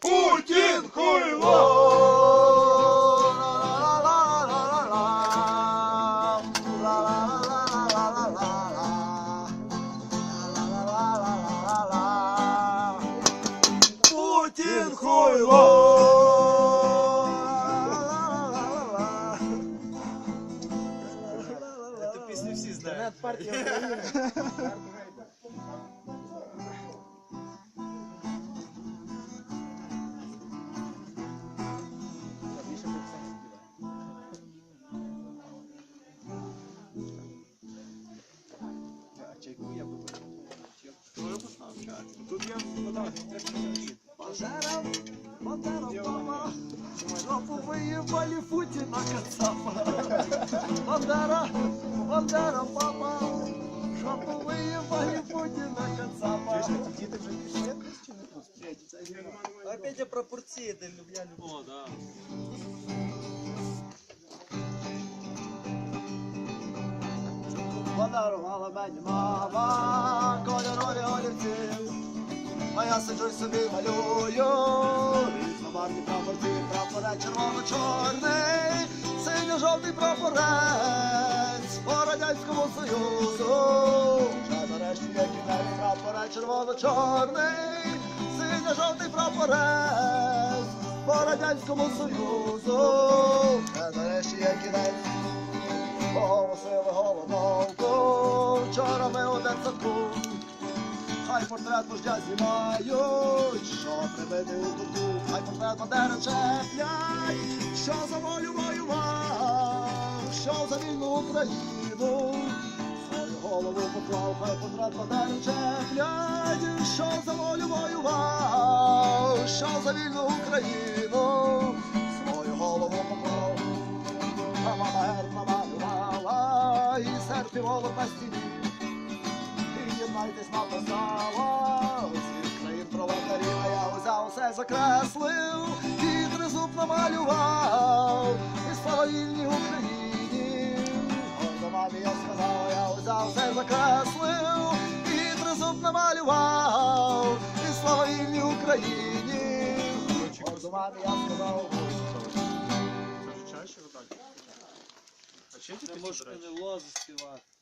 Путін хуйло! Путін хуйло! Всі знають. Тут я подав. Жопу выебали Путина Кацапа. Бандера, Бандера, папа. Жопу выебали Путина Кацапа. Діти вже пішли чи не пустять? Опять я про Пурцеда люблю. О, да. Подарувала мені мама кольорові олівці. А я сиджу й собі малюю. Різнобарвні прапорці, прапорець червоно-чорний, синьо-жовтий прапорець по Радянському Союзу. Вже нарешті є кінець прапорець червоно-чорний, синьо-жовтий прапорець по Радянському Союзу. Вже нарешті є кінець Оголосили голодовку, вчора ми у дитсадку, хай портрет вождя знімають, що прибитий у кутку, хай портрет Бандери чеплять, що за волю воював, за вільну Україну, свою голову поклав, хай портрет Бандери чеплять, що за волю воював, що за вільну Україну, свою голову поклав. А мама герб намалювала. І серпі волок на стіні. Єднайтесь написала, усіх країн провокарів, а я усе закреслив, і тризуб намалював, і слава вільній усе закреслив, і тризуб намалював, і слава вільній Україні. Ордувати я сказав, Чаще. А чи ти не можеш не лозу співати.